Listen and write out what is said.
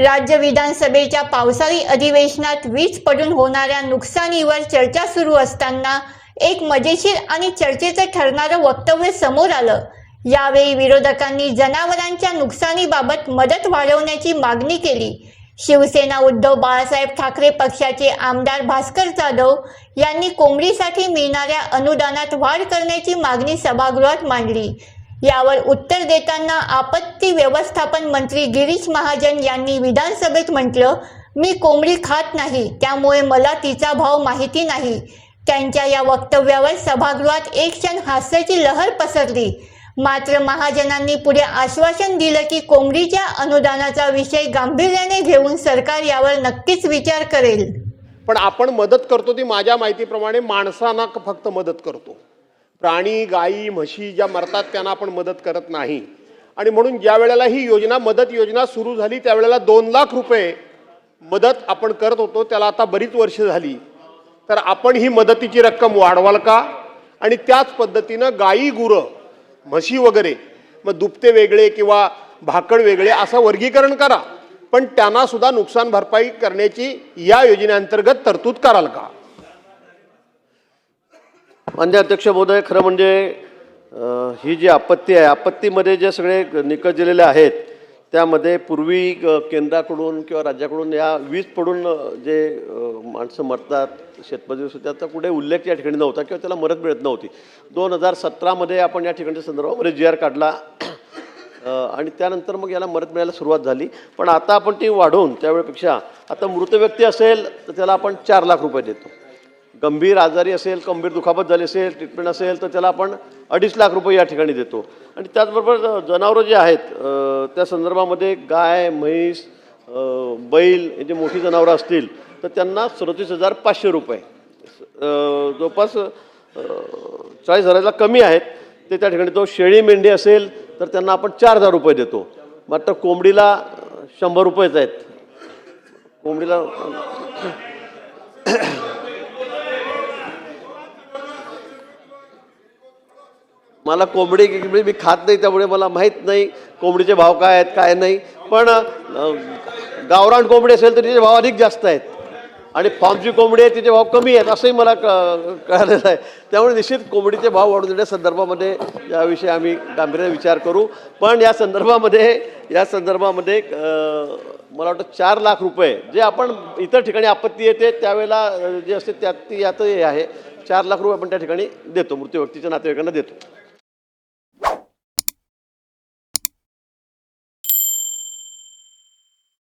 राज्य विधानसभेच्या पावसाळी अधिवेशनात वीज पडून होणाऱ्या नुकसानीवर चर्चा सुरू असताना एक मजेशीर आणि चर्चेचं ठरणारं वक्तव्य समोर आलं. यावेळी विरोधकांनी जनावरांच्या नुकसानीबाबत मदत वाढवण्याची मागणी केली. शिवसेना उद्धव बाळासाहेब ठाकरे पक्षाचे आमदार भास्कर जाधव यांनी कोंबडीसाठी मिळणाऱ्या अनुदानात वाढ करण्याची मागणी सभागृहात मांडली. यावर उत्तर देताना आपत्ती व्यवस्थापन मंत्री गिरीश महाजन यांनी विधानसभेत म्हटलं मी कोंबडी खात नाही त्यामुळे मला तिचा भाव माहिती नाही त्यांच्या या वक्तव्यावर सभागृहात एक क्षण हास्याची लहर पसरली. मात्र महाजनांनी पुढे आश्वासन दिलं की कोंबडीच्या अनुदानाचा विषय गांभीर्याने घेऊन सरकार यावर नक्कीच विचार करेल. पण आपण मदत करतो ती माझ्या माहितीप्रमाणे माणसांना फक्त मदत करतो. प्राणी गायी म्हशी ज्या मरतात त्यांना आपण मदत करत नाही. आणि म्हणून ज्या वेळेला ही योजना मदत योजना सुरू झाली त्यावेळेला दोन लाख रुपये मदत आपण करत होतो त्याला आता बरीच वर्ष झाली. तर आपण ही मदतीची रक्कम वाढवाल का? आणि त्याच पद्धतीनं गायी गुरं म्हशी वगैरे मग दुपते वेगळे किंवा भाकड वेगळे असं वर्गीकरण करा. पण त्यांना सुद्धा नुकसान भरपाई करण्याची या योजनेअंतर्गत तरतूद कराल का? मान्य अध्यक्ष महोदय खरं म्हणजे ही जी आपत्ती आहे आपत्तीमध्ये जे सगळे निकष दिलेले आहेत त्यामध्ये पूर्वी केंद्राकडून किंवा राज्याकडून या वीज पडून जे माणसं मरतात शेतमजूर सुद्धा त्याचा कुठे उल्लेख या ठिकाणी नव्हता किंवा त्याला मदत मिळत नव्हती. दोन हजार सतरामध्ये आपण या ठिकाणच्या संदर्भामध्ये जी आर काढला आणि त्यानंतर मग याला मदत मिळायला सुरुवात झाली. पण आता आपण ती वाढवून त्यावेळेपेक्षा आता मृत व्यक्ती असेल तर त्याला आपण चार लाख रुपये देतो. गंभीर आजारी असेल गंभीर दुखापत झाली असेल ट्रीटमेंट असेल तर त्याला आपण अडीच लाख रुपये या ठिकाणी देतो. आणि त्याचबरोबर जनावरं जे आहेत त्या संदर्भामध्ये गाय म्हैस बैल हे जे मोठी जनावरं असतील तर त्यांना सदतीस हजार पाचशे रुपये. जवळपास चाळीस हजाराला कमी आहेत. ते त्या ठिकाणी तो शेळी मेंढी असेल तर त्यांना आपण चार हजार रुपये देतो. मात्र कोंबडीला शंभर रुपयेच आहेत. कोंबडीला मला कोंबडी गिंबडी मी खात नाही त्यामुळे मला माहीत नाही कोंबडीचे भाव काय आहेत काय नाही. पण गावरान कोंबडी असेल तर तिचे भाव अधिक जास्त आहेत. आणि फॉर्मची कोंबडी आहे तिचे भाव कमी आहेत असंही मला क कळालेलं आहे. त्यामुळे निश्चित कोंबडीचे भाव वाढवून देण्या संदर्भामध्ये याविषयी आम्ही गांभीर्याने विचार करू. पण या संदर्भामध्ये या संदर्भामध्ये मला वाटतं चार लाख रुपये जे आपण इतर ठिकाणी आपत्ती येते त्यावेळेला जे असते त्यात ती यात हे आहे. चार लाख रुपये आपण त्या ठिकाणी देतो मृत्यू व्यक्तीच्या नातेवाईकांना देतो.